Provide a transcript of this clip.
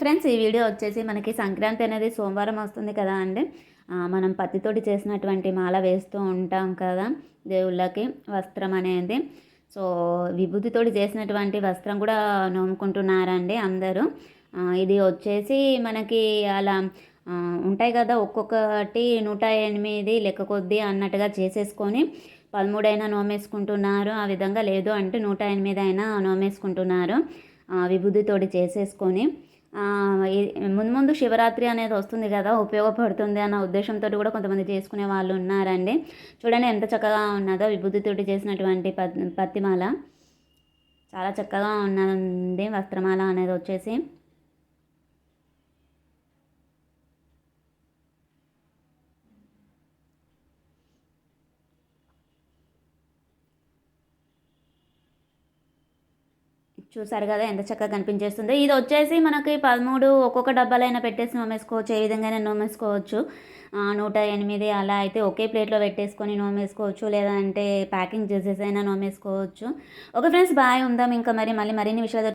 Friends ఈ video వచ్చేసి మనకి సంక్రాంతి అనేది సోమవారం వస్తుంది కదా అండి. మనం పత్తితోటి చేసినటువంటి మాల వేస్తూ ఉంటాం కదా దేవుళ్ళకి వస్త్రం అనేది. సో విభూతితోటి చేసినటువంటి వస్త్రం కూడా నోముకుంటున్నారండి అందరూ. ఇది వచ్చేసి మనకి అలా ఉంటాయి కదా ఒక్కొక్కటి నూట ఎనిమిది లెక్క కొద్దీ అన్నట్టుగా చేసేసుకొని పదమూడైనా నోమేసుకుంటున్నారు. ఆ విధంగా లేదు అంటే నూట ఎనిమిది అయినా నోమేసుకుంటున్నారు. విభూతితోటి చేసేసుకొని. ముందు ముందు శివరాత్రి అనేది వస్తుంది కదా ఉపయోగపడుతుంది అన్న ఉద్దేశంతో కూడా కొంతమంది చేసుకునే వాళ్ళు ఉన్నారండి. చూడండి ఎంత చక్కగా ఉన్నదో విభూతితోటి చేసినటువంటి పత్ పత్తిమాల. చాలా చక్కగా ఉన్నది వస్త్రమాల అనేది వచ్చేసి. చూసారు కదా ఎంత చక్కగా కనిపించేస్తుందో. ఇది వచ్చేసి మనకి పదమూడు ఒక్కొక్క డబ్బాలైనా పెట్టేసి నోమేసుకోవచ్చు. ఏ విధంగానే నోమేసుకోవచ్చు. నూట ఎనిమిది అలా అయితే ఒకే ప్లేట్లో పెట్టేసుకొని నోమేసుకోవచ్చు. లేదంటే ప్యాకింగ్ చేసేసైనా నోమేసుకోవచ్చు. Okay friends bye. ఉందాం ఇంకా మరి. మళ్ళీ మరిన్ని విషయాలు